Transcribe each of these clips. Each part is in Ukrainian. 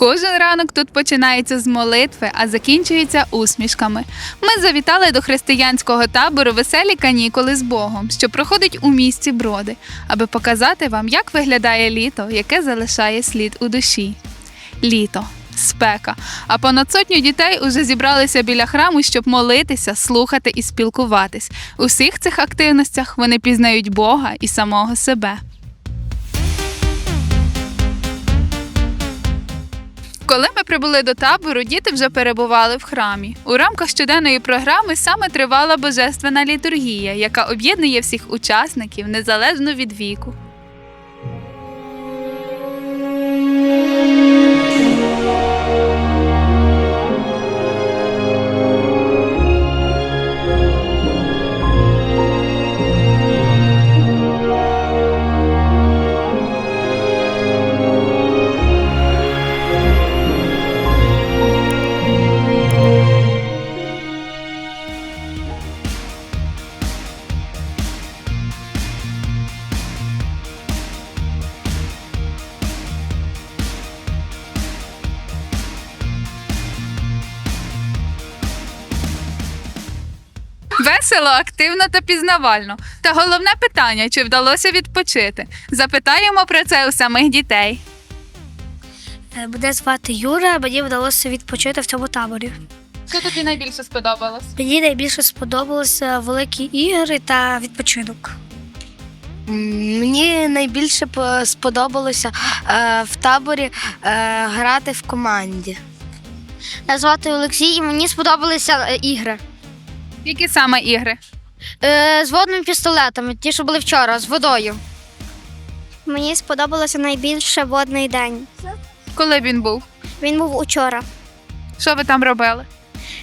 Кожен ранок тут починається з молитви, а закінчується усмішками. Ми завітали до християнського табору веселі канікули з Богом, що проходить у місті Броди, аби показати вам, як виглядає літо, яке залишає слід у душі. Літо. Спека. А понад сотню дітей уже зібралися біля храму, щоб молитися, слухати і спілкуватись. У всіх цих активностях вони пізнають Бога і самого себе. Коли ми прибули до табору, діти вже перебували в храмі. У рамках щоденної програми саме тривала божественна літургія, яка об'єднує всіх учасників незалежно від віку. Весело, активно та пізнавально. Та головне питання: чи вдалося відпочити? Запитаємо про це у самих дітей. Е, Мене звати Юра, мені вдалося відпочити в цьому таборі. Що тобі найбільше сподобалось? Мені найбільше сподобалися великі ігри та відпочинок. Мені найбільше сподобалося е, в таборі е, грати в команді. Мене звати Олексій, і мені сподобалися е, ігри. Які саме ігри? Е, з водними пістолетами, ті, що були вчора, з водою. Мені сподобалося найбільше водний день. Коли він був? Він був учора. Що ви там робили?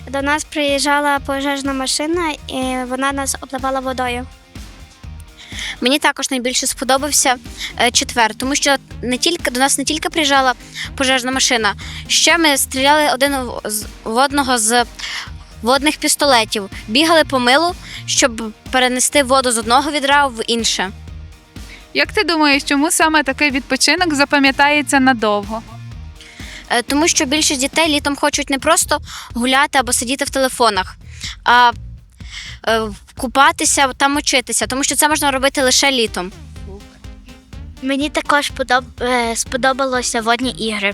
До нас приїжджала пожежна машина, і вона нас обливала водою. Мені також найбільше сподобався е, четвер, тому що не тільки до нас не тільки приїжджала пожежна машина, ще ми стріляли один в з- в одного з водних пістолетів, бігали по милу, щоб перенести воду з одного відра в інше. Як ти думаєш, чому саме такий відпочинок запам'ятається надовго? Е, Тому що більшість дітей літом хочуть не просто гуляти або сидіти в телефонах, а е, купатися та мочитися, тому що це можна робити лише літом. Мені також подоб- е, сподобалося водні ігри.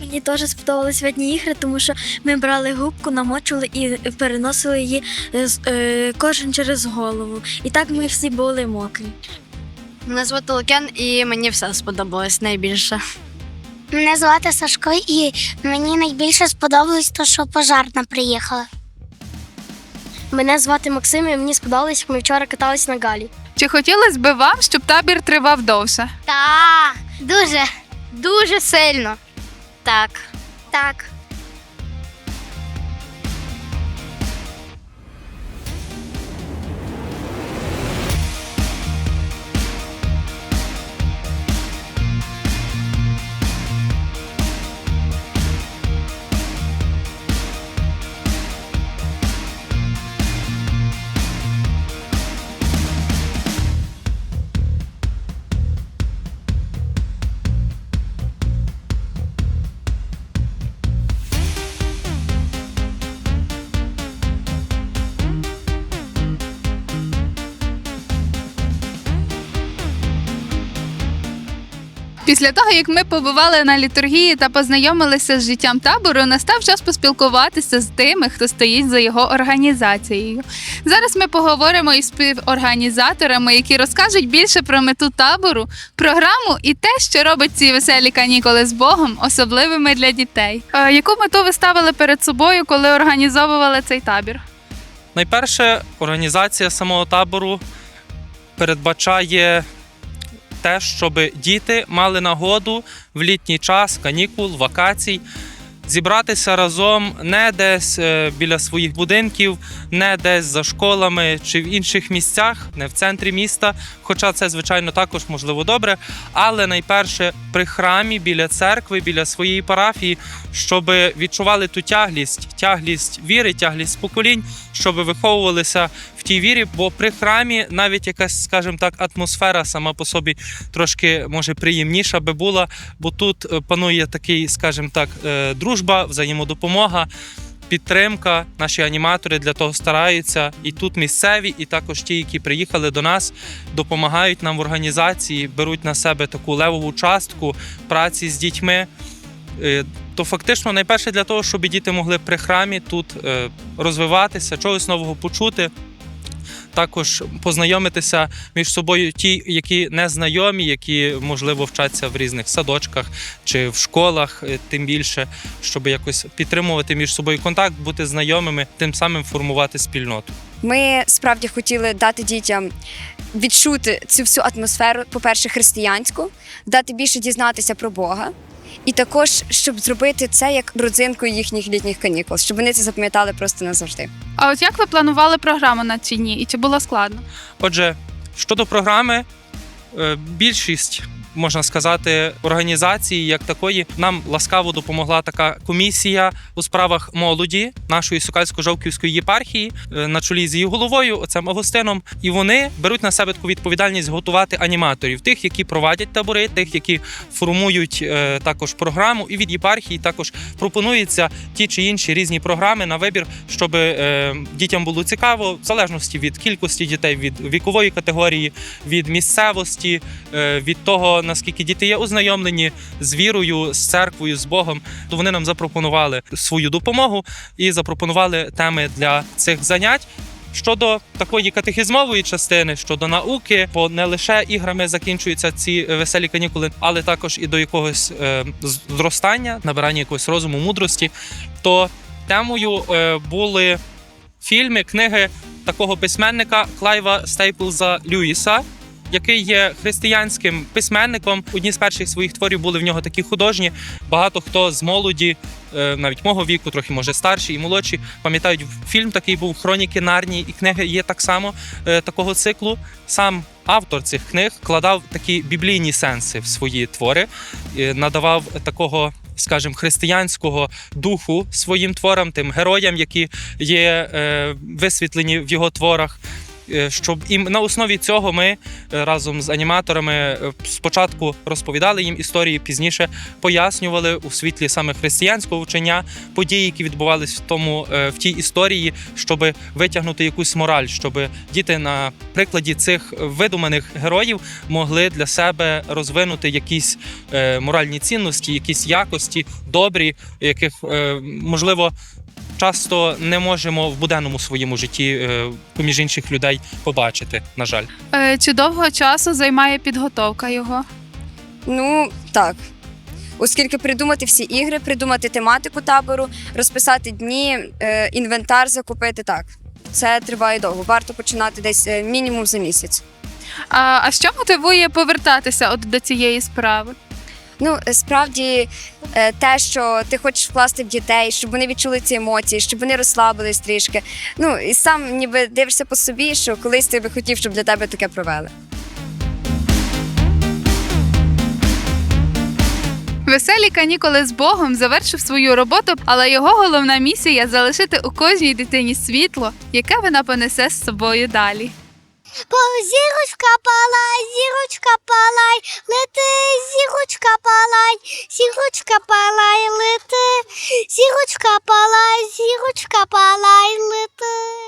Мені теж сподобались водні ігри, тому що ми брали губку, намочували і переносили її е, е, кожен через голову. І так ми всі були мокрі. Мене звати Лукен, і мені все сподобалось найбільше. Мене звати Сашко, і мені найбільше сподобалось те, що пожарна приїхала. Мене звати Максим, і мені сподобалось, як ми вчора каталися на галі. Чи хотілося б вам, щоб табір тривав довше? Так, дуже, дуже сильно. Так. Так. Після того, як ми побували на літургії та познайомилися з життям табору, настав час поспілкуватися з тими, хто стоїть за його організацією. Зараз ми поговоримо із співорганізаторами, які розкажуть більше про мету табору, програму і те, що робить ці веселі канікули з Богом, особливими для дітей. Яку мету ви ставили перед собою, коли організовували цей табір? Найперше, організація самого табору передбачає те, щоб діти мали нагоду в літній час, канікул, вакацій зібратися разом не десь е, біля своїх будинків, не десь за школами чи в інших місцях, не в центрі міста. Хоча це, звичайно, також можливо добре. Але найперше при храмі, біля церкви, біля своєї парафії, щоб відчували ту тяглість, тяглість віри, тяглість поколінь, щоб виховувалися тій вірі, бо при храмі навіть якась, скажімо так, атмосфера сама по собі трошки може приємніша би була, бо тут е, панує такий, скажімо так, е, дружба, взаємодопомога. Підтримка, наші аніматори для того стараються. І тут місцеві, і також ті, які приїхали до нас, допомагають нам в організації, беруть на себе таку левову частку праці з дітьми. Е, То фактично найперше для того, щоб діти могли при храмі тут розвиватися, чогось нового почути. Також познайомитися між собою ті, які не знайомі, які можливо вчаться в різних садочках чи в школах, е, тим більше, щоб якось підтримувати між собою контакт, бути знайомими, тим самим формувати спільноту. Ми справді хотіли дати дітям відчути цю всю атмосферу, по-перше, християнську, дати більше дізнатися про Бога. І також, щоб зробити це як родзинку їхніх літніх канікул, щоб вони це запам'ятали просто назавжди. А от як ви планували програму на ці дні? І чи було складно? Отже, щодо програми, е, більшість. Можна сказати, організації як такої нам ласкаво допомогла така комісія у справах молоді нашої Сукальсько-Жовківської єпархії е, на чолі з її головою, отцем Августином. І вони беруть на себе таку відповідальність готувати аніматорів, тих, які провадять табори, тих, які формують е, також програму. І від єпархії також пропонуються ті чи інші різні програми на вибір, щоб е, дітям було цікаво, в залежності від кількості дітей, від вікової категорії, від місцевості, від того наскільки діти є ознайомлені з вірою, з церквою, з Богом, то вони нам запропонували свою допомогу і запропонували теми для цих занять. Щодо такої катехізмової частини, щодо науки, бо не лише іграми закінчуються ці е, веселі канікули, але також і до якогось е, зростання, набирання якогось розуму, мудрості, то темою е, були фільми, книги такого письменника Клайва Стейплза Льюіса, який є християнським письменником. Одні з перших своїх творів були в нього такі художні. Багато хто з молоді, е, навіть мого віку, трохи може старші і молодші, пам'ятають фільм такий був Хроніки Нарнії, і книги є так само е, такого циклу. Сам автор цих книг вкладав такі біблійні сенси в свої твори, е, надавав такого. Скажімо, християнського духу своїм творам, тим героям, які є е, висвітлені в його творах. Е, Щоб і на основі цього ми е, разом з аніматорами е, спочатку розповідали їм історії, пізніше пояснювали у світлі саме християнського вчення події, які відбувались в тому в тій історії, щоб витягнути якусь мораль, щоб діти на прикладі цих видуманих героїв могли для себе розвинути якісь моральні цінності, якісь якості добрі, яких можливо часто не можемо в буденному своєму житті е, поміж інших людей побачити. На жаль, Е, Чи довго часу займає підготовка його? Ну так. Оскільки придумати всі ігри, придумати тематику табору, розписати дні, е, інвентар закупити так. Це триває довго. Варто починати десь мінімум за місяць. А, а що мотивує повертатися от до цієї справи? Ну, справді, е, те, що ти хочеш вкласти в дітей, щоб вони відчули ці емоції, щоб вони розслабились трішки. Ну і сам ніби дивишся по собі, що колись ти би хотів, щоб для тебе таке провели. Веселі канікули з Богом завершив свою роботу, але його головна місія залишити у кожній дитині світло, яке вона понесе з собою далі. Зірочка палай, зірочка палай, лети, зірочка палай, зірочка палай, лети, зірочка палай, зірочка палай, лети.